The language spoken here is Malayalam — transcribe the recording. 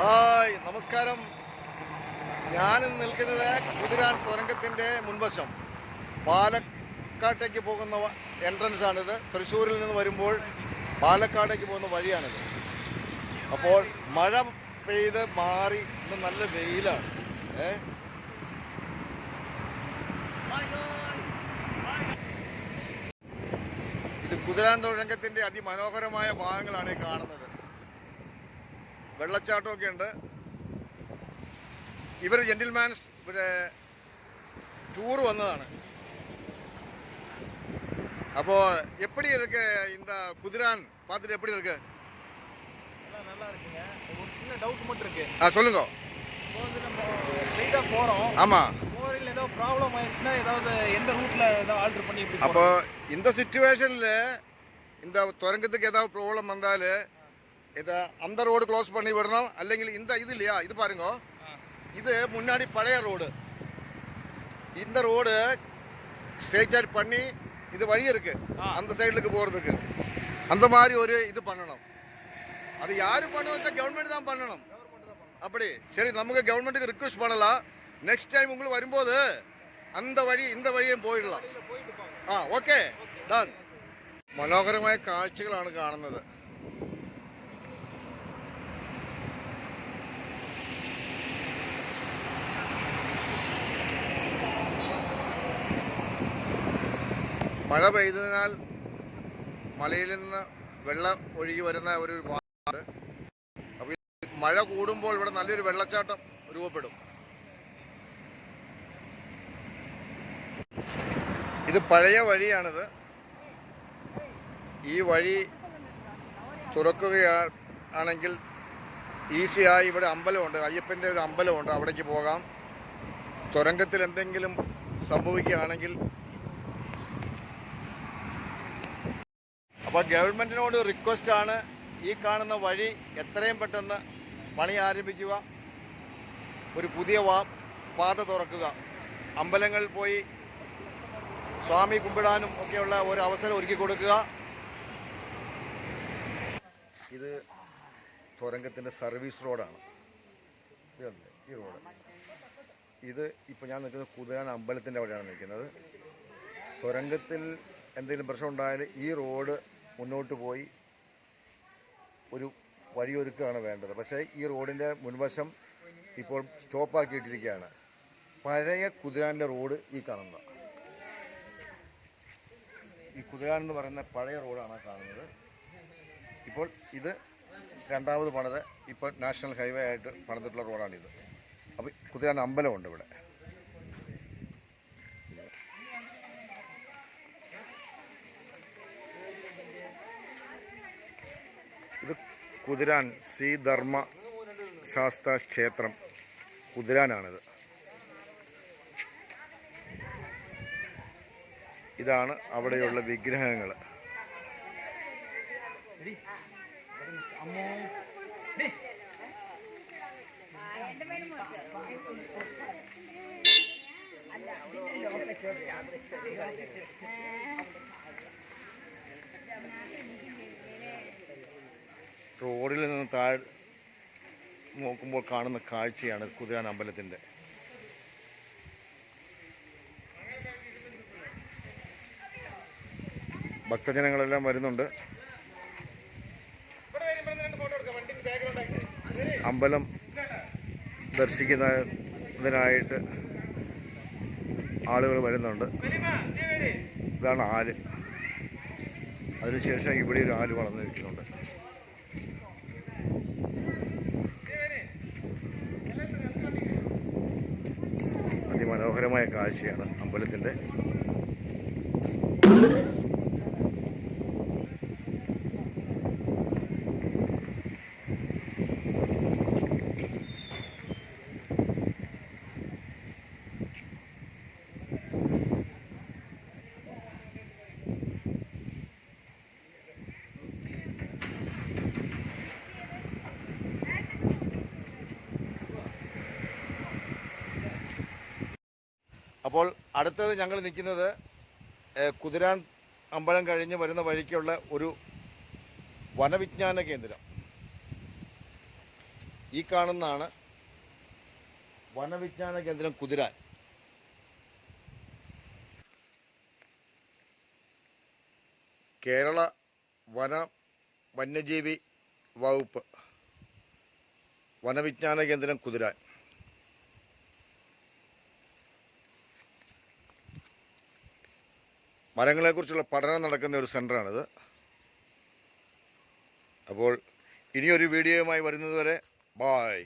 ഹായ് നമസ്കാരം. ഞാൻ നിൽക്കുന്നത് കുതിരാൻ തുരങ്കത്തിന്റെ മുൻവശം. പാലക്കാട്ടേക്ക് പോകുന്ന എൻട്രൻസ് ആണിത്. തൃശ്ശൂരിൽ നിന്ന് വരുമ്പോൾ പാലക്കാടേക്ക് പോകുന്ന വഴിയാണിത്. അപ്പോൾ മഴ പെയ്ത് മാറി ഇന്ന് നല്ല വെയിലാണ്. ഏ? ഇത് കുതിരാൻ തുരങ്കത്തിന്റെ അതിമനോഹരമായ ഭാഗങ്ങളാണ് കാണുന്നത്. വെള്ളച്ചാട്ടമൊക്കെ உண்டு ഇവർ ஜென்டில்மேன்ஸ் ഇവിടെ டூர் വന്നതാണ്. அப்போ எப்படி இருக்கு இந்த குதிரான் பார்த்துட்டு எப்படி இருக்கு நல்லா இருக்குங்க ஒரு சின்ன டவுட் மட்டும் இருக்கு ஆ சொல்லுங்க. இப்போ வந்து போகிறோம் ஆமாம் போகிறையில் ஏதோ ப்ராப்ளம் ஆயிடுச்சுன்னா ஏதாவது எந்த ரூட்டில் ஏதோ ஆல்டர் பண்ணி அப்போ இந்த சுச்சுவேஷனில் இந்த துரங்கத்துக்கு ஏதாவது ப்ராப்ளம் வந்தால் ഇത് അന്ത റോഡ് ക്ലോസ് പണി വിടണം അല്ലെങ്കിൽ ഇന്ത ഇതില്ലയാ ഇത് പാരുങ്ങോ ഇത് മുന്നാടി പഴയ റോഡ് இந்த ரோடு ஸ்ட்ரெயிட் அவுட் பண்ணி இது வழி இருக்கு. அந்த சைடுக்கு போகிறதுக்கு அந்த மாதிரி ஒரு இது பண்ணணும். அது யார் பண்ணுவோம் கவர்மெண்ட் தான் பண்ணணும். அப்படி. சரி நமக்கு கவர்மெண்ட்டுக்கு ரிக்வஸ்ட் பண்ணலாம். நெக்ஸ்ட் டைம் உங்களுக்கு வரும்போது அந்த வழி இந்த வழியும் போயிடலாம். ஆ ஓகே டன் മനോഹരമായ കാഴ്ചകളാണ് കാണുന്നത്. മഴ പെയ്തതിനാൽ മലയിൽ നിന്ന് വെള്ളം ഒഴുകി വരുന്ന ഒരു അപ്പോൾ മഴ കൂടുമ്പോൾ ഇവിടെ നല്ലൊരു വെള്ളച്ചാട്ടം രൂപപ്പെടും. ഇത് പഴയ വഴിയാണിത്. ഈ വഴി തുറക്കുകയാണെങ്കിൽ ഈസിയായി ഇവിടെ അമ്പലമുണ്ട്. അയ്യപ്പന്റെ ഒരു അമ്പലമുണ്ട്. അവിടേക്ക് പോകാം. തുരങ്കത്തിൽ എന്തെങ്കിലും സംഭവിക്കുകയാണെങ്കിൽ അപ്പോൾ ഗവൺമെന്റിനോട് റിക്വസ്റ്റാണ് ഈ കാണുന്ന വഴി എത്രയും പെട്ടെന്ന് പണി ആരംഭിക്കുക. ഒരു പുതിയ വാ പാത തുറക്കുക. അമ്പലങ്ങളിൽ പോയി സ്വാമി കുമ്പിടാനും ഒക്കെയുള്ള ഒരു അവസരം ഒരുക്കി കൊടുക്കുക. ഇത് തുരങ്കത്തിന്റെ സർവീസ് റോഡാണ്? ഈ റോഡ്. ഇത് ഇപ്പോൾ ഞാൻ നിൽക്കുന്നത് കുതിരാൻ അമ്പലത്തിന്റെ അവിടെയാണ് നിൽക്കുന്നത്. തുരങ്കത്തിൽ എന്തെങ്കിലും പ്രശ്നം ഉണ്ടായാൽ ഈ റോഡ് മുന്നോട്ട് പോയി ഒരു വഴിയൊരുക്കുകയാണ് വേണ്ടത്. പക്ഷേ ഈ റോഡിന്റെ മുൻവശം ഇപ്പോൾ സ്റ്റോപ്പാക്കിയിട്ടിരിക്കുകയാണ്. പഴയ കുതിരാന്റെ റോഡ് ഈ കാണുന്നത്. ഈ കുതിരാൻ എന്ന് പറയുന്ന പഴയ റോഡാണ് കാണുന്നത്. ഇപ്പോൾ ഇത് രണ്ടാമത് പണിത് ഇപ്പോൾ നാഷണൽ ഹൈവേ ആയിട്ട് പണിതിട്ടുള്ള റോഡാണിത്. അപ്പോൾ കുതിരാൻ അമ്പലമുണ്ട് ഇവിടെ. കുതിരാൻ ശ്രീ ധർമ്മ ശാസ്ത്ര ക്ഷേത്രം കുതിരാനാണിത്. ഇതാണ് അവിടെയുള്ള വിഗ്രഹങ്ങൾ റോഡിൽ നിന്ന് താഴെ നോക്കുമ്പോൾ കാണുന്ന കാഴ്ചയാണ് കുതിരാൻ അമ്പലത്തിന്റെ. ഭക്തജനങ്ങളെല്ലാം വരുന്നുണ്ട്. അമ്പലം ദർശിക്കുന്നതിനായിട്ട് ആളുകൾ വരുന്നുണ്ട്. ഇതാണ് ആൽ അതിനുശേഷം ഇവിടെ ഒരു ആൽ വളർന്നു അതിമനോഹരമായ കാഴ്ചയാണ് അമ്പലത്തിന്റെ. അപ്പോൾ അടുത്തത് ഞങ്ങൾ നിൽക്കുന്നത് കുതിരാൻ അമ്പലം കഴിഞ്ഞ് വരുന്ന വഴിക്കുള്ള ഒരു വനവിജ്ഞാന കേന്ദ്രം. ഈ കാണുന്നതാണ് വനവിജ്ഞാന കേന്ദ്രം കുതിരാൻ. കേരള വന വന്യജീവി വകുപ്പ് വനവിജ്ഞാന കേന്ദ്രം കുതിരാൻ. മരങ്ങളെക്കുറിച്ചുള്ള പഠനം നടക്കുന്ന ഒരു സെന്ററാണിത് അപ്പോൾ ഇനിയൊരു വീഡിയോയുമായി വരുന്നതുവരെ ബായ്